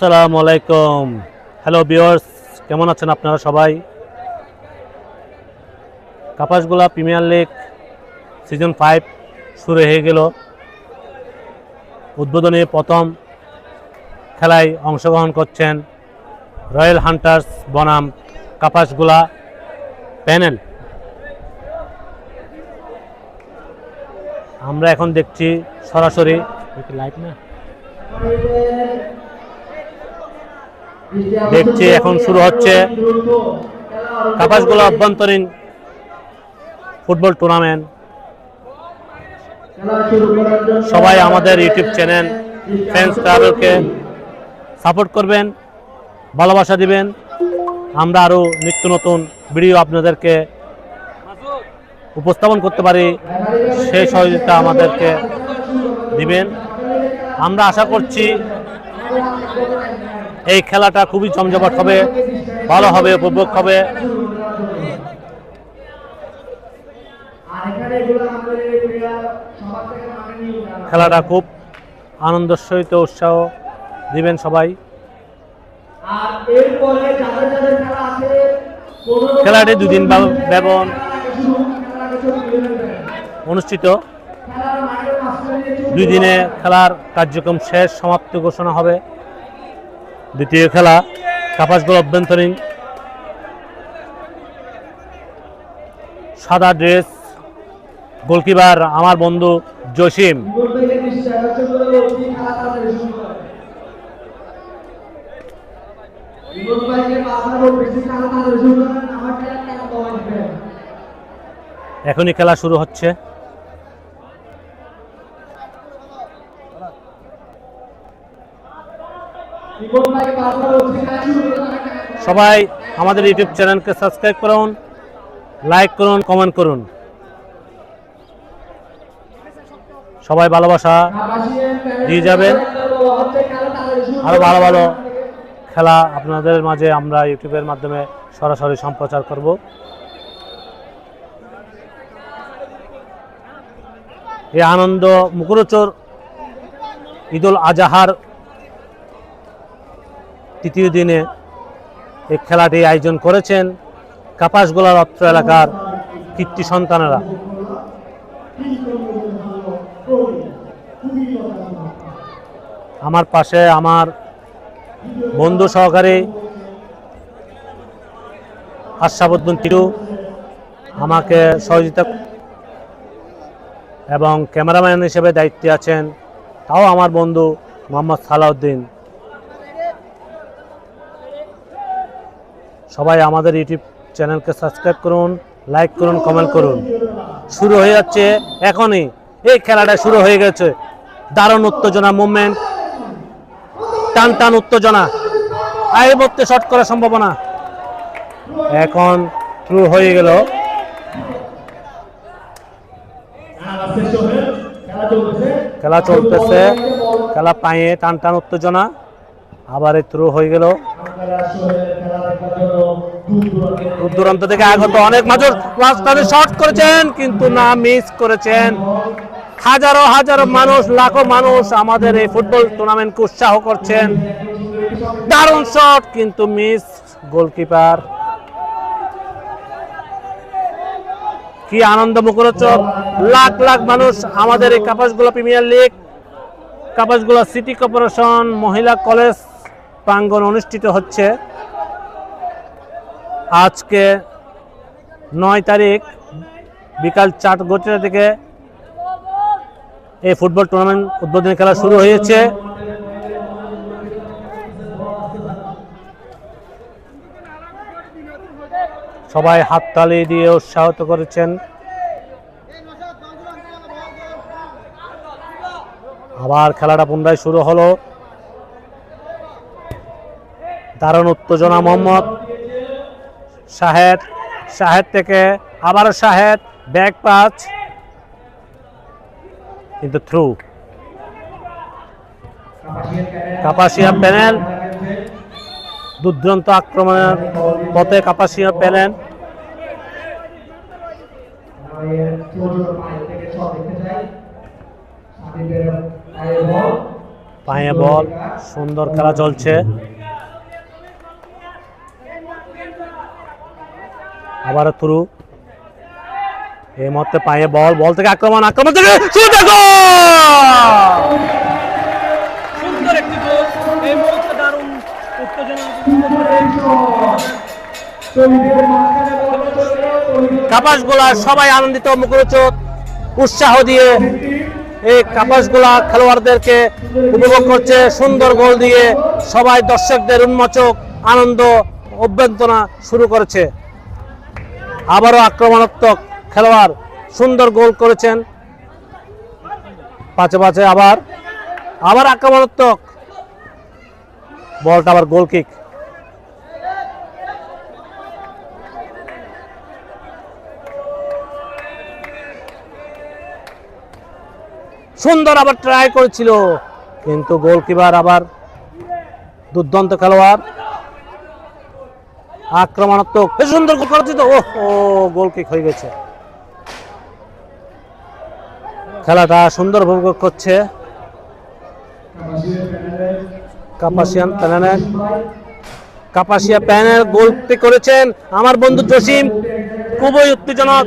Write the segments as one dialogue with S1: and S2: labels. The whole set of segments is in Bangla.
S1: আসসালামু আলাইকুম। হ্যালো বিয়ার্স কেমন আছেন আপনারা সবাই? Kapasgola premier league season five শুরু হয়ে গেল। উদ্বোধনী প্রথম খেলায় অংশগ্রহণ করছেন রয়্যাল হান্টার্স বনাম কাপাসগোলা প্যানেল আমরা এখন দেখছি সরাসরি লাইট না? দেখছি এখন শুরু হচ্ছে কাপাসগোলা অভ্যন্তরীণ ফুটবল টুর্নামেন্ট সবাই আমাদের ইউটিউব চ্যানেল ফ্রেন্ডস ট্রাভেলকে সাপোর্ট করবেন, ভালোবাসা দিবেন। আমরা আরও নিত্য নতুন ভিডিও আপনাদেরকে উপস্থাপন করতে পারি, সেই সহযোগিতা আমাদেরকে দিবেন। আমরা আশা করছি এই খেলাটা খুবই জমজমাট হবে, ভালো হবে, উপভোগ হবে। খেলাটা খুব আনন্দের সহিত উৎসাহ দিবেন সবাই। খেলাটি দুদিন ব্যব- ব্যবধান
S2: শুরু খেলাটা শুরু করে দেবেন।
S1: অনুষ্ঠিত। দুই দিনে খেলার কার্যক্রম শেষ, সমাপ্তি ঘোষণা হবে। দ্বিতীয় খেলা কাপাসগোল অভ্যন্তরীণ। সাদা ড্রেস গোলকিপার আমার বন্ধু জসিম।
S2: এখনই খেলা শুরু হচ্ছে বলে বলছি খেলা তাড়াতাড়ি শুরু করে। বিপদ ভাইকে বাধা বলছি খেলা তাড়াতাড়ি শুরু করেন, আমার খেলা কেন কমাই দিবেন?
S1: এখনই খেলা শুরু হচ্ছে
S2: বিপদ ভাইকে বাধা বলছি খেলা শুরু করে দেন, খেলা
S1: সবাই আমাদের ইউটিউব চ্যানেলকে সাবস্ক্রাইব করুন, লাইক করুন, কমেন্ট করুন সবাই ভালোবাসা দিয়ে যাবেন। আরও ভালো ভালো খেলা আপনাদের মাঝে আমরা ইউটিউবের মাধ্যমে সরাসরি সম্প্রচার করব এই আনন্দ মুখরোচর ঈদুল আজাহার তৃতীয় দিনে এই খেলাটি আয়োজন করেছেন কাপাসগোলার অত্র এলাকার কীর্তি সন্তানেরা। আমার পাশে আমার বন্ধু সহকারী আশাবুদ্দিন টিরু আমাকে সহযোগিতা এবং ক্যামেরাম্যান হিসেবে দায়িত্বে আছেন। তাও আমার বন্ধু মোহাম্মদ সালাউদ্দিন। সবাই আমাদের ইউটিউব চ্যানেলকে সাবস্ক্রাইব করুন, লাইক করুন, কমেন্ট করুন। শুরু হয়ে যাচ্ছে এখনই। এই খেলাটা শুরু হয়ে গেছে। দারুণ উত্তেজনা মুভমেন্ট টান টান উত্তেজনা। আয়ের মধ্যে শট করার সম্ভাবনা। এখন থ্রু হয়ে গেল।
S2: খেলা চলতেছে।
S1: খেলা পায়ে টান টান উত্তেজনা। আবার থ্রু হয়ে গেল।
S2: দূর দূরান্ত
S1: থেকে আগত অনেক মাজর রাস্তাতে শট করেছেন, কিন্তু না মিস করেছেন। হাজারো হাজারো মানুষ, লাখো মানুষ আমাদের এই ফুটবল টুর্নামেন্টকে উৎসাহ করছেন। দারুণ শট কিন্তু মিস গোলকিপার কি আনন্দ মুখরোচক। লাখ লাখ মানুষ আমাদের এই Kapasgula premier league Kapasgula city corporation মহিলা কলেজ প্রাঙ্গন অনুষ্ঠিত হচ্ছে। আজকে নয় তারিখ বিকাল চার গোটা থেকে এই ফুটবল টুর্নামেন্ট উদ্বোধনী খেলা শুরু হয়েছে। সবাই হাত হাততালি দিয়ে উৎসাহিত করেছেন। আবার খেলাটা পুনরায় শুরু হলো। দারুণ উত্তেজনা মোহাম্মদ। শাহেদ শাহেদ থেকে আবারও শাহেদ ব্যাক পাচ, কিন্তু থ্রু। কাপাসিয়া প্যানেল, দুর্দান্ত আক্রমণের পথে কাপাসিয়া প্যানেল।
S2: পায়ে বল,
S1: সুন্দর খেলা চলছে। আবারও থ্রু। এই মুহূর্তে পায়ে বল বল থেকে আক্রমণ আক্রমণ থেকে গোল!
S3: সুন্দর একটি গোল। এই মুহূর্তে দারুণ
S1: কাপাস গোলা সবাই আনন্দিত মুখরোচক উৎসাহ দিয়ে এই কাপাস গোলা খেলোয়াড়দেরকে উপভোগ করছে। সুন্দর গোল দিয়ে সবাই দর্শকদের উন্মোচক আনন্দ অভ্যন্তনা শুরু করেছে। আবারও আক্রমণাত্মক খেলোয়াড় সুন্দর গোল করেছেন। পাঁচে পাঁচে আবার আবার আক্রমণাত্মক। বলটা আবার গোল কিক সুন্দর আবার ট্রাই করেছিল, কিন্তু গোলকিপার আবার দুর্দান্ত খেলোয়াড়। আক্রমণাত্মক। সুন্দর গোল করেছিল ও ও, গোল কিক হয়ে গেছে। খেলাটা সুন্দর উপভোগ করছে। কাপাসিয়ান প্যানেল কাপাসিয়া প্যানেল গোলটি করেছেন আমার বন্ধু জসিম। খুবই উত্তেজনক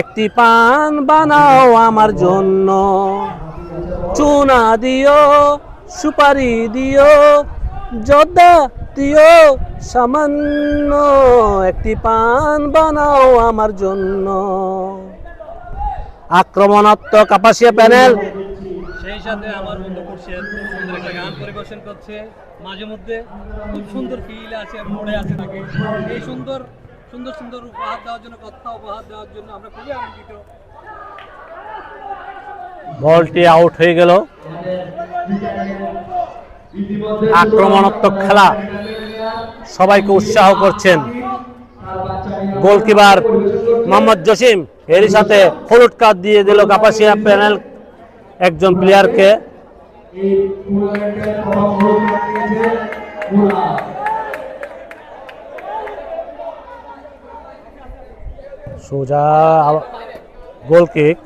S1: একটি পান বানাও আমার জন্য। চুনা দিও। সুপারি দিও জর্দা দিও সামান্য একটি পান বানাও আমার জন্য। আক্রমণাত্মক আপাসিয়া প্যানেল।
S3: সেই সাথে আমার বন্ধু খুরশেদ সুন্দর একটা গান পরিবেশন করছে মাঝে মধ্যে। খুব সুন্দর ফিল আছে মোড়ে আছে তাকে। এই সুন্দর সুন্দর সুন্দর উপহার দেওয়ার জন্য, কথা উপহার দেওয়ার জন্য আমরা খুবই আনন্দিত।
S1: বলটি আউট হয়ে গেল। আক্রমণাত্মক খেলা। সবাইকে উৎসাহ করছেন গোলকিপার মোহাম্মদ জসিম। এরই সাথে হলুদ কার্ড দিয়ে দিল কাপাসিয়া প্যানেল একজন প্লেয়ারকে সোজা গোল কিক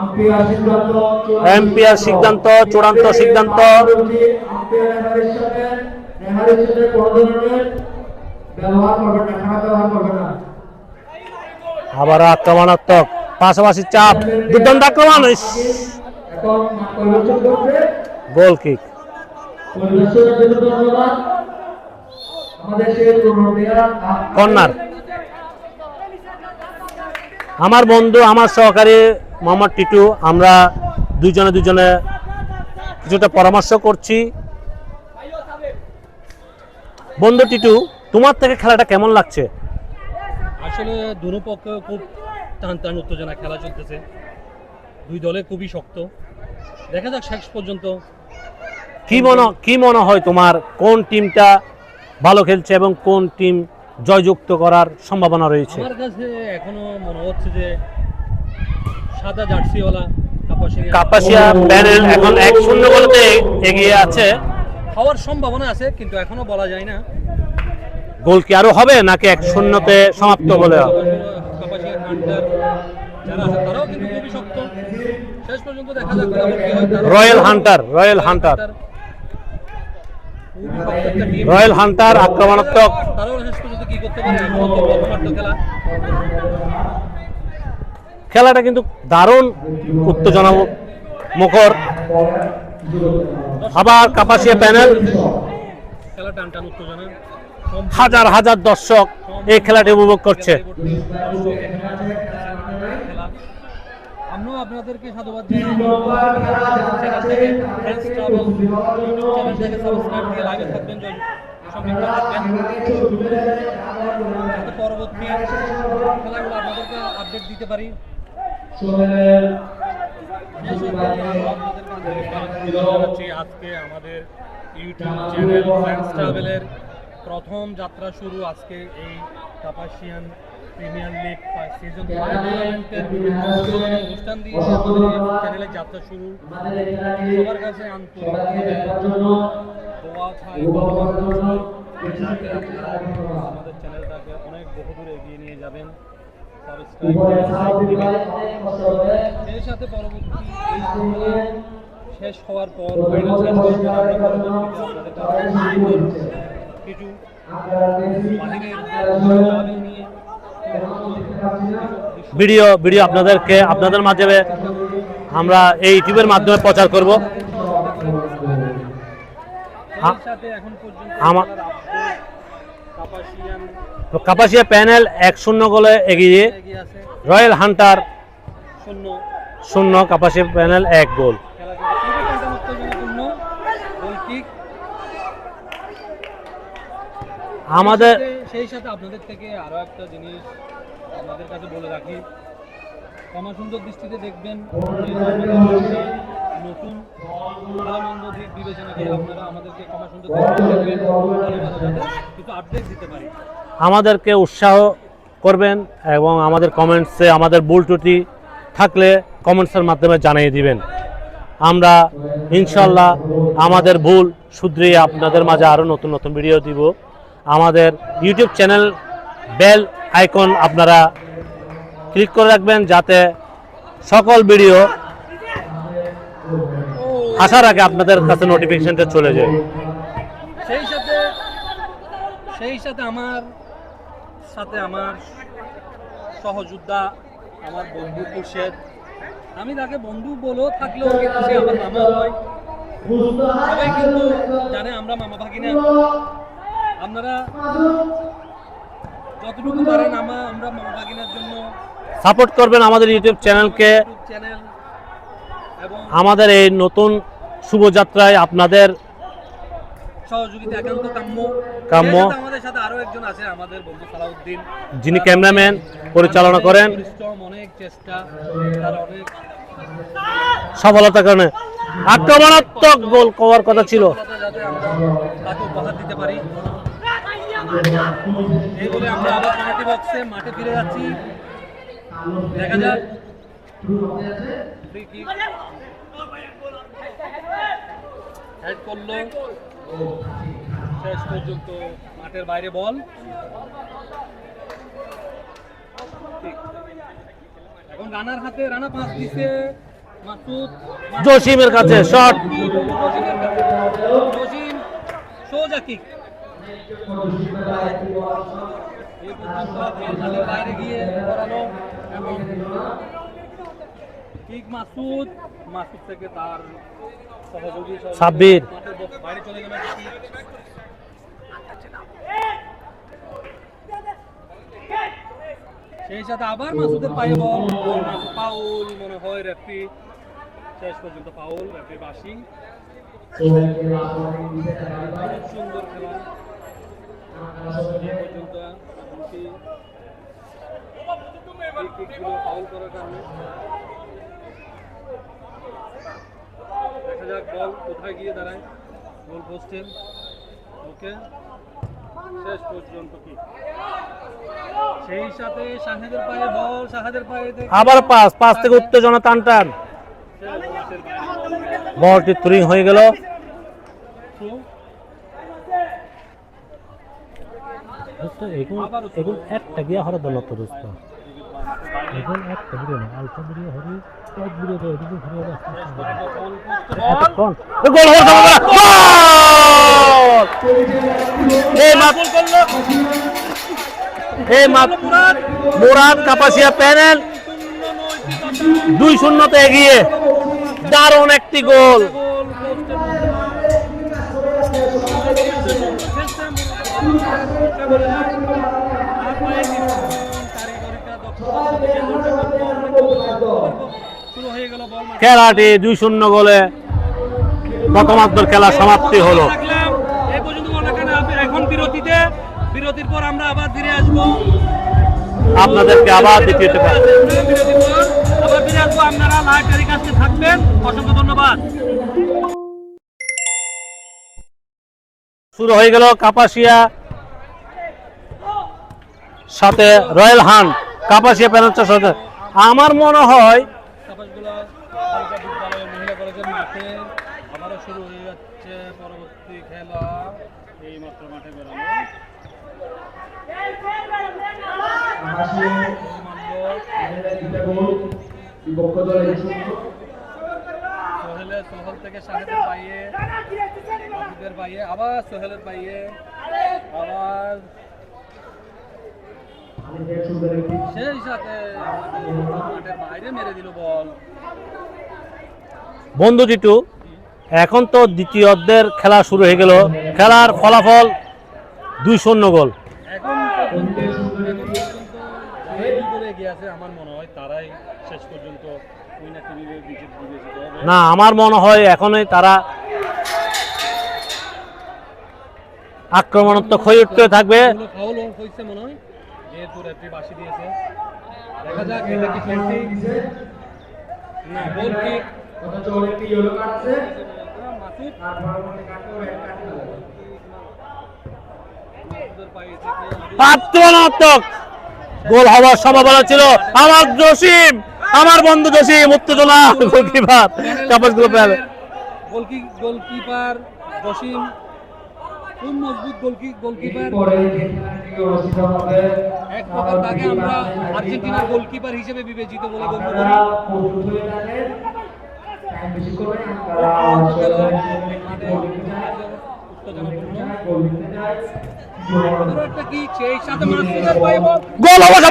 S2: আম্পায়ার সিদ্ধান্ত
S1: চূড়ান্ত সিদ্ধান্ত। আবার আক্রমণাত্মক পাশাপাশি চাপ দুর্দান্ত আক্রমণ। Goal kick. কর্নার। আমার বন্ধু আমার সহকারী মোহাম্মদ টিটু আমরা দুজনে দুজনে কিছুটা পরামর্শ করছি। বন্ধু টিটু তোমার থেকে খেলাটা কেমন লাগছে?
S3: আসলে দুনো পক্ষে খুব টান টান উত্তেজনা খেলা চলতেছে। দুই দলে খুবই শক্ত। দেখা যাক শেষ পর্যন্ত।
S1: কি মনে কি মনে হয় তোমার কোন টিমটা ভালো খেলছে এবং কোন টিম জয়যুক্ত করার সম্ভাবনা রয়েছে?
S3: আমার কাছে এখনও মনে হচ্ছে যে সাদা জার্সিওয়ালা কাপাসিয়া।
S1: প্যানেল এখন এক শূন্য বলতে এগিয়ে আছে।
S3: হওয়ার সম্ভাবনা আছে কিন্তু এখনও বলা যায় না।
S1: গোল কি আরও হবে নাকি এক শূন্যতে সমাপ্ত বলে? Royal hunter royal hunter. Royal hunter আক্রমণাত্মক
S3: তারাও শেষ পর্যন্ত কি করতে পারে এখনও তো প্রথমার্ধ খেলা
S1: খেলাটা কিন্তু দারুণ উত্তেজনা মুখর। আবার কাপাসিয়া প্যানেল। হাজার হাজার দর্শক এই খেলাটি উপভোগ করছে।
S3: আপনাদেরকে পরবর্তী খেলাগুলো আপনাদেরকে আপডেট দিতে পারি। আজকে আমাদের ইউটিউব চ্যানেল ফ্রেন্ডস ট্রাভেলের প্রথম যাত্রা শুরু আজকে এই কাপাসিয়ান প্রিমিয়ার লিগ সিজন অনুষ্ঠান দিয়ে চ্যানেলের যাত্রা শুরু। সবার কাছে আন্তরিকভাবে দোয়া চাই আমাদের চ্যানেলটাকে অনেক বহুদূর এগিয়ে নিয়ে যাবেন।
S2: কষ্ট হবে
S3: সাথে পরবর্তী শেষ হওয়ার পর আমরা কিছু
S1: ভিডিও ভিডিও আপনাদেরকে আপনাদের মাধ্যমে আমরা এই ইউটিউবের মাধ্যমে প্রচার করব।
S3: সেই সাথে এখন পর্যন্ত
S1: আমা-
S3: খেলার update, কাপাসিয়ান
S1: কাপাসিয়া প্যানেল এক শূন্য গোলে এগিয়ে রয়্যাল হান্টার
S3: শূন্য,
S1: কাপাসিয়া প্যানেল এক গোল। আমাদের
S3: সেই সাথে- আপনাদের থেকে আরও একটা জিনিস আপনাদের কাছে বলে রাখি ক্ষমা সুন্দর দৃষ্টিতে দেখবেন আমাদেরকে
S1: উৎসাহ করবেন এবং আমাদের কমেন্টসে আমাদের ভুল ত্রুটি থাকলে কমেন্টসের মাধ্যমে জানিয়ে দিবেন। আমরা ইনশাল্লাহ আমাদের ভুল শুধরিয়ে আপনাদের মাঝে আরও নতুন নতুন ভিডিও দিব। আমাদের ইউটিউব চ্যানেল বেল আইকন আপনারা ক্লিক করে রাখবেন যাতে সকল ভিডিও আসার আগে আপনাদের কাছে নোটিফিকেশনটা চলে যায়।
S3: সেই সাথে সেই সাথে আমার সাথে আমার সহযোদ্ধা আমার বন্ধু খুরশেদ। আমি তাকে বন্ধু বলেও থাকলেও কিন্তু সে আমার মামা হয়। সবাই কিন্তু জানে আমরা মামা ভাগি না। আপনারা যতটুকু পারেন আমা আমরা মামা ভাগিনার জন্য।
S1: সাপোর্ট করবেন আমাদের ইউটিউব চ্যানেলকে
S3: চ্যানেল
S1: আমাদের এই নতুন শুভযাত্রায় আপনাদের
S3: সহযোগিতা একান্ত কাম্য।
S1: কাম্য।
S3: আমাদের সাথে আরও একজন আছে আমাদের বন্ধু সালাউদ্দিন।
S1: যিনি ক্যামেরাম্যান পরিচালনা করেন।
S3: অনেক চেষ্টা তার অনেক
S1: সফলতার কারণে। আক্রমণাত্মক গোল করার কথা ছিল।
S3: সফলতা যাতে আমরা তাকে উপহার দিতে পারি। এই বলে আমরা আবার কমিটি বক্সে মাঠে ফিরে যাচ্ছি। দেখা যাক। Kick। Head করল? শেষ পর্যন্ত মাঠের বাইরে বল। এখন রানার হাতে রানা পাস দিছে মাসুদ।
S1: জসিমের কাছে শট
S3: জসিম সোজা কিক বাইরে গিয়ে করালো এবং কিক মাসুদ মাসুদ থেকে তার সহযোগী
S1: সাব্বির।
S3: বাইরে চলে গেল সেই সাথে আবার মাসুদের পায়ে বল। পাউল মনে হয় রেফরি। শেষ পর্যন্ত পাউল রেফরি বাসি। সুন্দর খেলা। পর্যন্ত ফাউল করার কারণে দেখা যাক বল কোথায় গিয়ে দাঁড়ায়? গোল পোস্টে ওকে। শেষ পর্যন্ত কি? সেই সাথে শাহেদের পায়ে বল শাহেদের পায়ে
S1: আবার পাস পাস থেকে উত্তেজনা টান টান বলটি তুরিং হয়ে গেল। এখন এখন একটা গিয়া হরে দল তো দোস্ত। এখন একটা ভিডিও না অল্প ভিডিও হরি এক ভিডিও তো এদিকে ঘুরে মুরাদ কাপাসিয়া প্যানেল। দুই শূন্যতে এগিয়ে। দারুণ একটি গোল।
S3: গোল পোস্টের
S1: খেলাটি দুই শূন্য গোলে প্রথমার্ধের খেলা সমাপ্তি হলো।
S3: রাখলাম। এই পর্যন্ত বল রাখেন। আপ- এখন বিরতিতে। বিরতির পর আমরা আবার ফিরে আসব।
S1: আপনাদেরকে আবার দ্বিতীয়তে পা-
S3: আবার ফিরে আসব। আপনারা লাইভ টেলিকাস্টে থাকবেন। অসংখ্য ধন্যবাদ।
S1: শুরু হয়ে গেল কাপাসিয়া সাথে রয়্যাল হান্ট কাপাসিয়া প্যানেলটার সাথে আমার মনে হয়
S3: কাপাসগুলা হালকা বিদ্যালয় মহিলা কলেজের মাঠে আবারও শুরু হয়ে যাচ্ছে পরবর্তী খেলা এই মাত্র মাঠে বেরোলো গোল
S2: গোল বিপক্ষ দলের
S3: সোহেলের সোহেল থেকে শাহেদের পাইয়ে আবিদের পাইয়ে আবার সোহেলের পাইয়ে আবার
S2: আলিফের সুন্দর একটি
S3: সেই সাথে মাঠের বাইরে মেরে দিল বল।
S1: বন্ধু টিটু এখন তো দ্বিতীয় অর্ধের খেলা শুরু হয়ে গেল। খেলার ফলাফল দুই শূন্য গোল।
S3: এখন পর্যন্ত এখন পর্যন্ত যে দলে এগিয়ে আছে আমার মনে হয় তারাই শেষ পর্যন্ত উইনার টিভিতে বিজেপি বিবেচিত হবে
S1: না আমার মনে হয় এখনই তারা আক্রমণাত্মক হয়ে উঠতে থাকবে। আক্রমণাত্মক। গোল হওয়ার সম্ভাবনা ছিল। আমার জসিম। আমার বন্ধু জসিম উত্তেজনা গোলকিপার। কাপাস গ্রুপের
S3: গোলকি গোলকিপার জসিম খুব মজবুত গোলকি গোলকিপার।
S2: হবে
S3: এক প্রকার তাকে আমরা আর্জেন্টিনার গোলকিপার হিসেবে বিবেচিত বলে গণ্য করি।
S2: গোল দিতে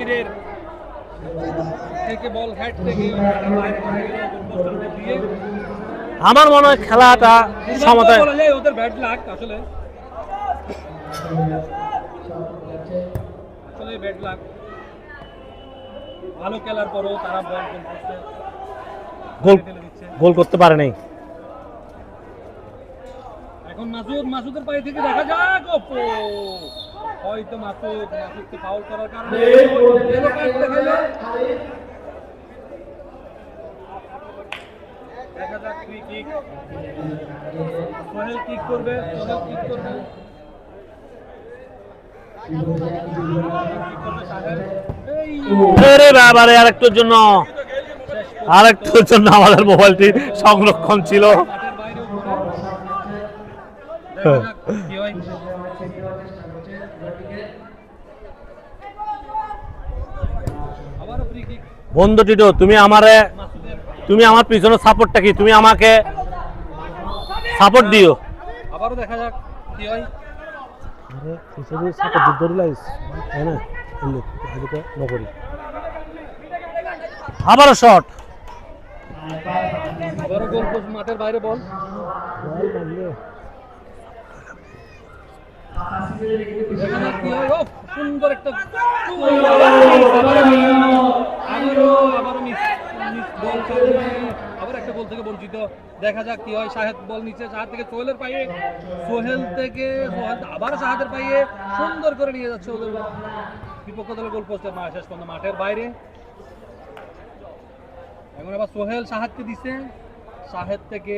S3: সাবিরের থেকে বল হেড থেকে
S1: আমার মনে হয় খেলাটা সমতায়
S3: ওদের ব্যাড লাক আসলে। আসলে ব্যাড লাক ভালো খেলার পরও তারা বল গোল
S1: গোল করতে পারে নাই।
S3: এখন মাসুদ মাসুদের পায়ে থেকে দেখা যাক। ওপো! হয়তো মাসুদ মাসুদকে ফাউল করার কারণে। দেখে গেল। দেখা যাক ফ্রি কিক সোহেল কিক করবে সোহেল কিক করবে।
S1: বাবারে আরেকটুর জন্য। জন্য আমাদের মোবাইলটি সংরক্ষণ ছিল
S3: মাঠের বাইরে উপরে দেখা যাক কি হয় আবারও ফ্রি কিক
S1: বন্ধু টিটো তুমি আমারে তুমি আমার পিছনে সাপোর্টটা কি? তুমি আমাকে সাপোর্ট দিও।
S3: আবারও দেখা যাক কি হয়।
S1: আরে সাপোর্ট দিতে দিলাইস তাই না? এদিকে নকরি আবারও শট
S3: আবারও গোল পোস্ট মাঠের বাইরে বল। দেখা যাক কি হয়। ও সুন্দর একটা আবারও আবারও মিস মিস বল আবার একটা গোল থেকে বঞ্চিত। দেখা যাক কি হয়। শাহেদ বল নিচে শাহেদ থেকে সোহেলের পায়ে। সোহেল থেকে সোহেল আবার শাহেদের পায়ে। সুন্দর করে নিয়ে যাচ্ছে ওদের বিপক্ষ দলের গোল পোস্টের মা শেষ পর্যন্ত মাঠের বাইরে। এখন আবার সোহেল শাহাদকে দিছে। শাহেদ থেকে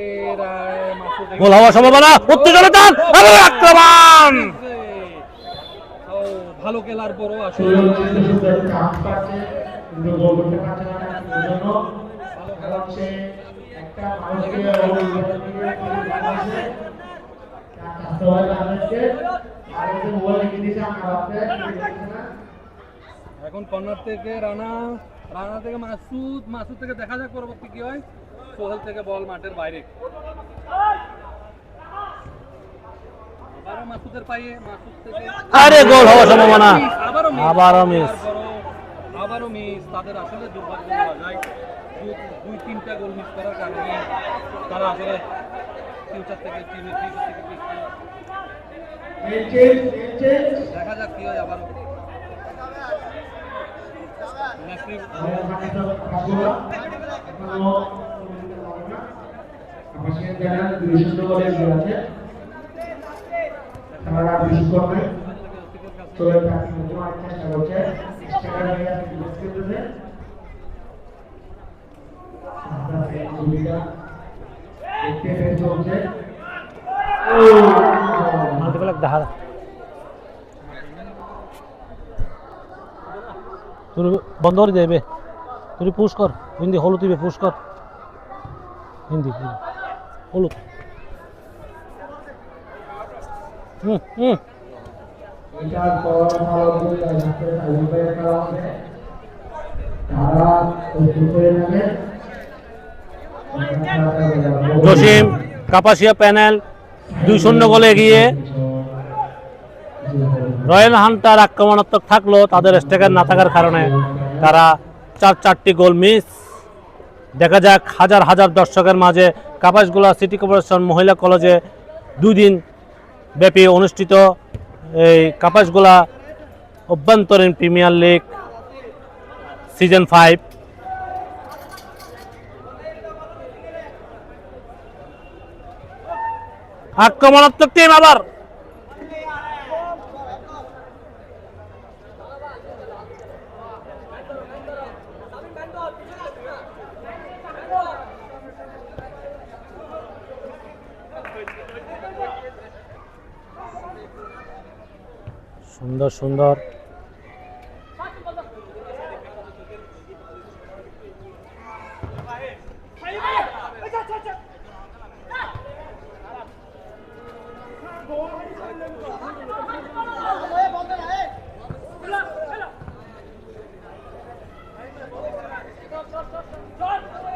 S1: গোল হওয়ার সম্ভাবনা। উত্তেজনা টান আক্রমণ!
S3: ও ভালো খেলার পরও আসলে।
S2: হচ্ছে একটা মানুষকে আর এই যে মোবাইল
S3: এখন কর্নার থেকে রানা রানা থেকে মাসুদ মাসুদ থেকে দেখা যাক পরবর্তী কি হয়। সোহেল থেকে বল মাঠের বাইরে। আবারও মাসুদের পায়ে মাসুদ থেকে
S1: আরে গোল হওয়ার সম্ভাবনা।
S3: আবারও মিস
S1: আবারও মিস।
S3: আবারও মিস। তাদের আসলে দুর্ভাগ্য বলা যায়। দুই, তিনটা গোল মিস করার কারণে তারা আসলে ফিউচার থেকে টিমের ফিউচার থেকে দেখা যাক কি হয়
S2: চলে চেষ্টা করছে সেখানে মেয়েরা ডিফেন্স করতেছে আমরা ফ্রেন্ড সুবিধা দেখতে পেয়ে চলছে
S1: মাল্টিপ্লেক দেখা তুই বন্ধ করে দেবে তুই পুশ কর হিন্দি হলুদ দিবে পুশ কর হিন্দি হিন্দি। হলুদ হুম হুম
S2: এটার পর ভালো করে যাচ্ছে সাইকেল খেলা হবে তারা প্রস্তুত হয়ে যাবে
S1: জসিম, কাপাসিয়া প্যানেল, দুই শূন্য গোলে এগিয়ে। রয়্যাল হান্টার আক্রমণাত্মক থাকল, তাদের স্ট্রাইকার না থাকার কারণে তারা চার চারটি গোল মিস। দেখা যাক, হাজার হাজার দর্শকের মাঝে কাপাসগুলা সিটি কর্পোরেশন মহিলা কলেজে দুই দিন ব্যাপী অনুষ্ঠিত। এই কাপাসগুলা অভ্যন্তরীণ প্রিমিয়ার লিগ সিজন ফাইভ। আক্রমণাত্মক টিম আবার। সুন্দর সুন্দর।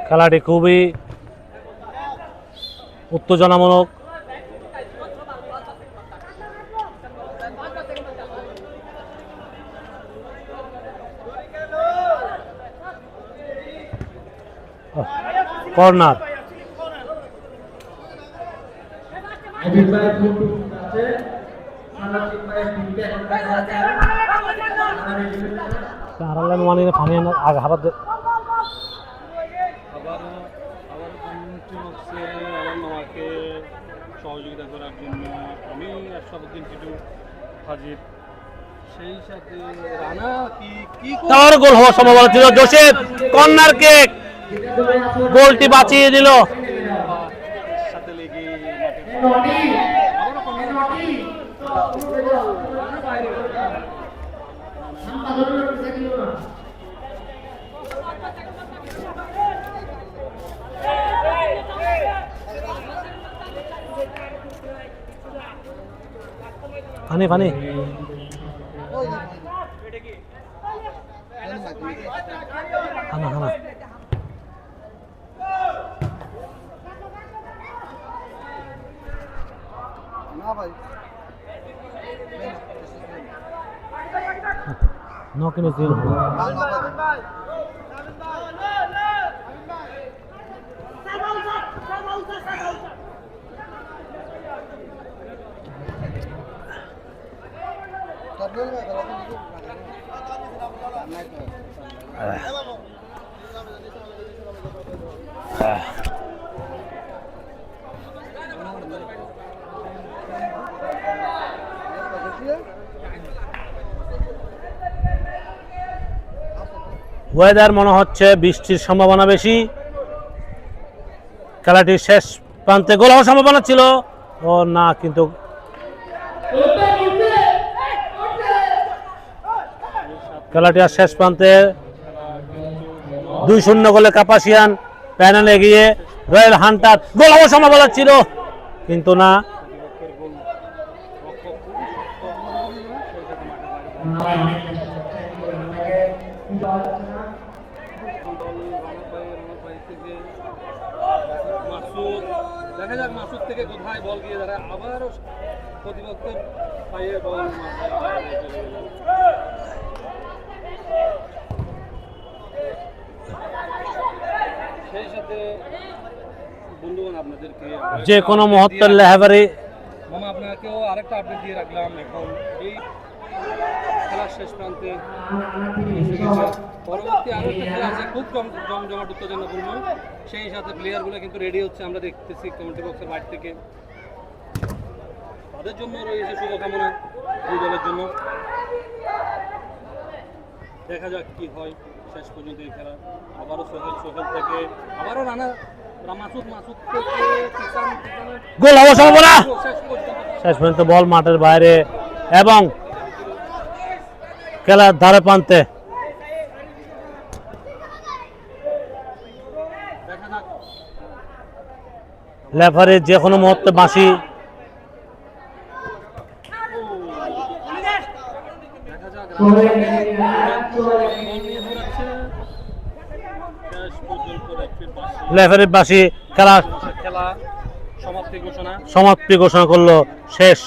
S1: খেলাটি খুবই উত্তেজনামূলক। কর্নার।
S2: আবির ভাই ফুল আছে সানা সিং ভাই তিনটে এখন দেখা যাচ্ছে
S1: আড়ালে মানে ফানি আগে হাবার দে
S3: আবার আবার কমিউনিটি বক্সে আমার মামাকে সহযোগিতা করার জন্য আমি আশরাফুদ্দিন টিটু হাজির সেই সাথে রানা কি কি করে-
S1: তার গোল হওয়ার সম্ভাবনা ছিল। Joseph corner kick. গোলটি বাঁচিয়ে দিল। Funny funny. খানা খানা No que me ওয়েদার মনে হচ্ছে বৃষ্টির সম্ভাবনা বেশি। খেলাটির শেষ প্রান্তে গোল হওয়ার সম্ভাবনা ছিল। ও না, কিন্তু খেলাটি আর শেষ প্রান্তে দুই শূন্য গোলে কাপাসিয়ান প্যানেলে গিয়ে রয়্যাল হান্টার গোল হওয়ার সম্ভাবনা ছিল, কিন্তু না।
S3: থেকে কোথায় বল গিয়ে আবারও প্রতিপক্ষের বল মাথায় চলে গেল। সেই সাথে বন্ধুগণ আপনাদেরকে
S1: যে কোনো মুহূর্তের লেহাবারি
S3: মামা আপনাকেও আরেকটা আপডেট দিয়ে রাখলাম। এখন এই খেলার শেষ প্রান্তে পরবর্তী আরও একটা খেলা আছে খুব জম জমজমাট উত্তেজনাপূর্ণ সেই সাথে প্লেয়ারগুলো কিন্তু রেডি হচ্ছে আমরা দেখতেছি কমেন্ট্রি বক্সের বাইরে থেকে। তাদের জন্য রয়েছে শুভকামনা দুই দলের জন্য। দেখা যাক কি হয়। শেষ পর্যন্ত এই খেলা। আবারও সোহেল সোহেল থেকে আবারও রানা
S1: গোল হওয়ার সম্ভাবনা
S3: শেষ পর্যন্ত
S1: শেষ পর্যন্ত বল মাঠের বাইরে এবং খেলার ধারে প্রান্তে।
S3: দেখা যাক।
S1: লেফারি যে কোনো মুহূর্তে বাঁশি।
S3: দেখা যাক
S2: সোহেল
S3: বল নিয়ে দৌড়াচ্ছে শেষ পর্যন্ত রেফারির পাশে
S1: লেফারির বাসি খেলা
S3: খেলা সমাপ্তি ঘোষণা।
S1: সমাপ্তি ঘোষণা করল শেষ।